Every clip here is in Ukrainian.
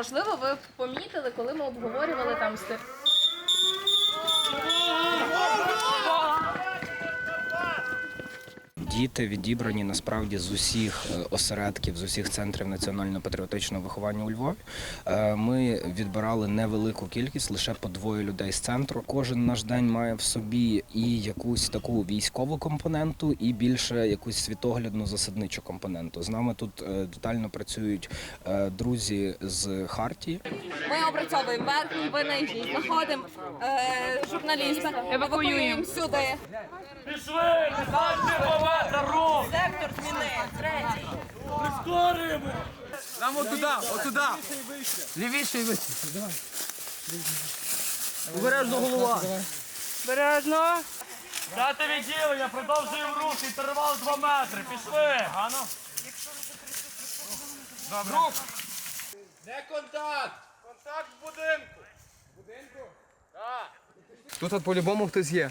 можливо, ви помітили, коли ми обговорювали там Діти відібрані насправді з усіх е, осередків, з усіх центрів національно-патріотичного виховання у Львові. Е, Ми відбирали невелику кількість, лише по двоє людей з центру. Кожен наш день має в собі і якусь таку військову компоненту, і більше якусь світоглядну засадничу компоненту. З нами тут е, детально працюють друзі з Хартії. Ми опрацьовуємо верхній, нижній, знаходимо журналіста, евакуюємо сюди. Пішли! Рух! Сектор зміни. Третій. Прискорюємо! Нам отуда, отуда. Лівіше і вище. Обережно голова. Бережно. Дати відділення, продовжуємо рух, інтервал 2 метри. Пішли! Ано. Рух. Де контакт? Контакт в будинку. В Будинку? Так. Тут от по-любому хтось є.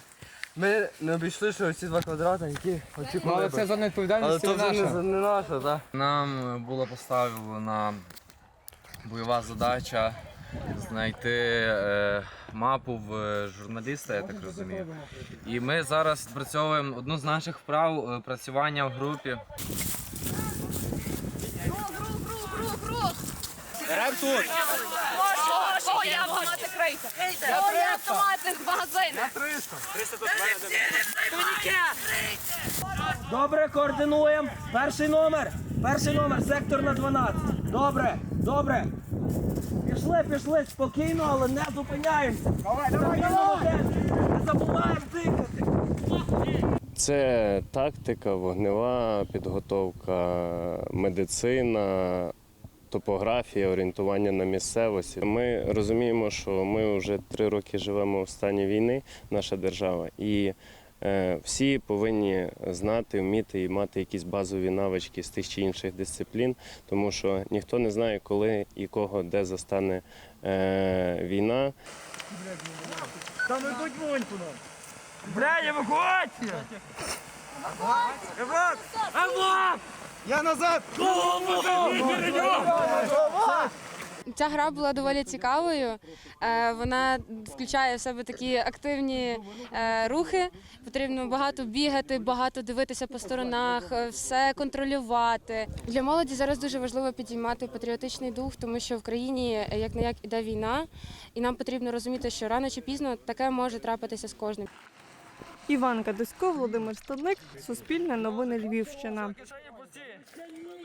Ми не обійшли, що ці два квадрати, які оці Ну, але це Але відповідальності то вже наша. не, не наша, так? Нам е, була поставлена бойова задача знайти е, мапу в е, журналіста, я так розумію. І ми зараз спрацьовуємо одну з наших вправ е, працювання в групі. О, є автомати крийте. О, є автомати з магазину. Добре, координуємо. Перший номер. Перший номер, сектор на 12. Добре, добре. Пішли, пішли, спокійно, але не зупиняємося. Давай, давай, давай. Не забуваємо дихати. Це тактика, вогнева підготовка, медицина, топографія, орієнтування на місцевості. Ми розуміємо, що ми вже три роки живемо в стані війни, наша держава, і е, всі повинні знати, вміти і мати якісь базові навички з тих чи інших дисциплін, тому що ніхто не знає, коли і кого де застане е, війна. Там ідуть вогонь по нам. Блядь, евакуація! Евак! Евак! Я назад. Ця гра була доволі цікавою. Е, Вона включає в себе такі активні е, рухи. Потрібно багато бігати, багато дивитися по сторонах, е, все контролювати. Для молоді зараз дуже важливо підіймати патріотичний дух, тому що в країні як не як іде війна, і нам потрібно розуміти, що рано чи пізно таке може трапитися з кожним. Іван Кадусько, Володимир Стадник, Суспільне новини Львівщина молодці!